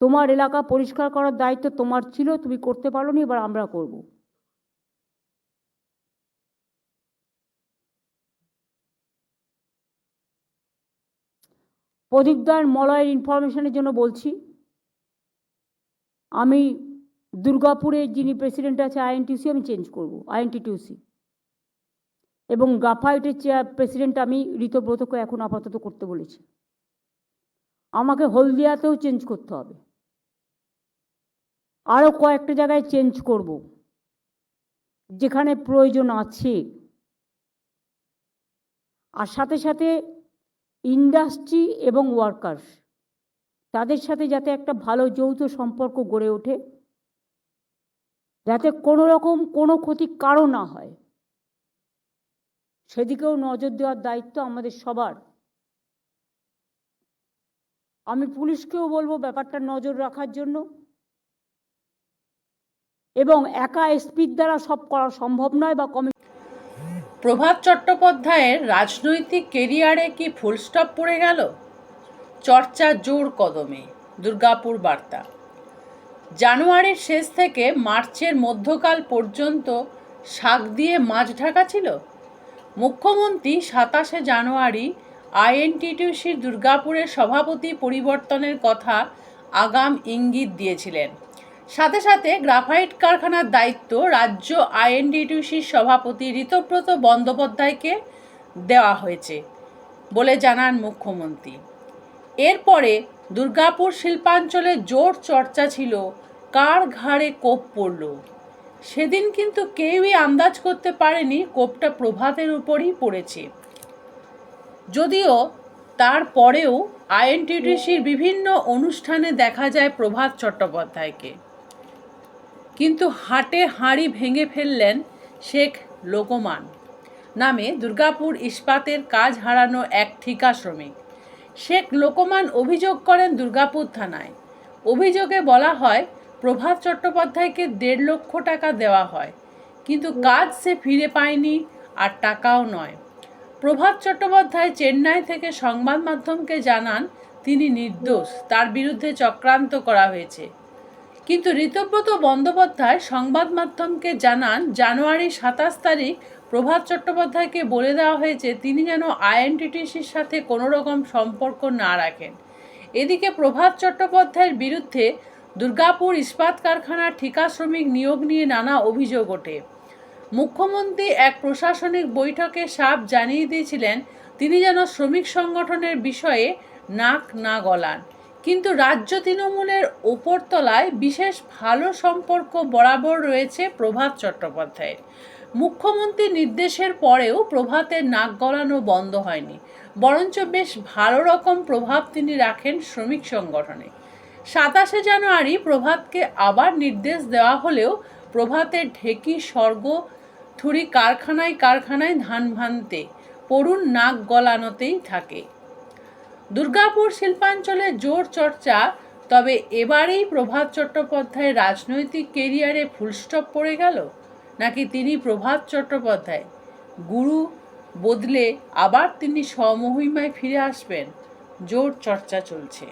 তোমার এলাকা পরিষ্কার করার দায়িত্ব তোমার ছিল, তুমি করতে পারো নি এবার আমরা করব। প্রদীপদার মলয়ের ইনফরমেশনের জন্য বলছি, আমি দুর্গাপুরে যিনি প্রেসিডেন্ট আছে আইএনটিউসি আমি চেঞ্জ করব, আইএনটিটিউসি। এবং গ্রাফাইটের চেয়ার প্রেসিডেন্ট আমি ঋতব্রতকে এখন আপাতত করতে বলেছি। আমাকে হলদিয়াতেও চেঞ্জ করতে হবে। আরও কয়েকটা জায়গায় চেঞ্জ করব। যেখানে প্রয়োজন আছে। আর সাথে সাথে ইন্ডাস্ট্রি এবং ওয়ার্কার্স তাদের সাথে যাতে একটা ভালো যৌথ সম্পর্ক গড়ে ওঠে। যাতে কোনো রকম কোনো ক্ষতি কারও না হয়। সেদিকেও নজর দেওয়ার দায়িত্ব আমাদের সবার। আমি পুলিশকেও বলব ব্যাপারটা নজর রাখার জন্য। এবং একা এসপির দ্বারা সব করা সম্ভব নয় বা কমি প্রভাত চট্টোপাধ্যায়ের রাজনৈতিক কেরিয়ারে কি ফুলস্টপ পড়ে গেল? চর্চা জোর কদমে, দুর্গাপুর বার্তা। জানুয়ারির শেষ থেকে মার্চের মধ্যকাল পর্যন্ত শাক দিয়ে মাছ ঢাকা ছিল। মুখ্যমন্ত্রী সাতাশে জানুয়ারি আইএনটিটিউসির দুর্গাপুরের সভাপতি পরিবর্তনের কথা আগাম ইঙ্গিত দিয়েছিলেন। সাথে সাথে গ্রাফাইট কারখানার দায়িত্ব রাজ্য আইএনডিটিউসির সভাপতি ঋতব্রত বন্দ্যোপাধ্যায়কে দেওয়া হয়েছে বলে জানান মুখ্যমন্ত্রী। এরপরে দুর্গাপুর শিল্পাঞ্চলে জোর চর্চা ছিল, কার ঘাড়ে কোপ পড়ল? সেদিন কিন্তু কেউই আন্দাজ করতে পারেনি কোপটা প্রভাতের উপরই পড়েছে। যদিও তারপরেও আইএনটিটিসির বিভিন্ন অনুষ্ঠানে দেখা যায় প্রভাত চট্টোপাধ্যায়কে। কিন্তু হাটে হাঁড়ি ভেঙে ফেললেন শেখ লোকমান নামে দুর্গাপুর ইস্পাতের কাজ হারানো এক ঠিকা শ্রমিক। শেখ লোকমান অভিযোগ করেন দুর্গাপুর থানায়। অভিযোগে বলা হয়, প্রভাত চট্টোপাধ্যায়কে দেড় লক্ষ টাকা দেওয়া হয়, কিন্তু কাজ সে ফিরে পায়নি আর টাকাও নয়। প্রভাত চট্টোপাধ্যায় চেন্নাই থেকে সংবাদ মাধ্যমকে জানান, তিনি নির্দোষ, তার বিরুদ্ধে চক্রান্ত করা হয়েছে। কিন্তু ঋতব্রত বন্দ্যোপাধ্যায় সংবাদ মাধ্যমকে জানান, জানুয়ারি সাতাশ তারিখ প্রভাত চট্টোপাধ্যায়কে বলে দেওয়া হয়েছে, তিনি যেন আইএনটিটিসির সাথে কোনো রকম সম্পর্ক না রাখেন। এদিকে প্রভাত চট্টোপাধ্যায়ের বিরুদ্ধে দুর্গাপুর ইস্পাত কারখানার ঠিকা শ্রমিক নিয়োগ নিয়ে নানা অভিযোগ ওঠে। মুখ্যমন্ত্রী এক প্রশাসনিক বৈঠকে সাপ জানিয়ে দিয়েছিলেন, তিনি যেন শ্রমিক সংগঠনের বিষয়ে নাক না গলান। কিন্তু রাজ্য তৃণমূলের ওপরতলায় বিশেষ ভালো সম্পর্ক বরাবর রয়েছে প্রভাত চট্টোপাধ্যায়ের। মুখ্যমন্ত্রীর নির্দেশের পরেও প্রভাতের নাক গলানো বন্ধ হয়নি, বরঞ্চ বেশ ভালো রকম প্রভাব তিনি রাখেন শ্রমিক সংগঠনে। সাতাশে জানুয়ারি প্রভাতকে আবার নির্দেশ দেওয়া হলেও প্রভাতের ঢেকি, স্বর্গ, থুরি কারখানায় কারখানায় ধান ভানতে পড়ুন নাক গলানোতেই থাকে। দুর্গাপুর শিল্পাঞ্চলে জোর চর্চা, তবে এবারেই প্রভাত চট্টোপাধ্যায়ের রাজনৈতিক কেরিয়ারে ফুলস্টপ পড়ে গেল? নাকি তিনি প্রভাত চট্টোপাধ্যায়? গুরু বদলে আবার তিনি স্বমহিমায় ফিরে আসবেন। জোর চর্চা চলছে।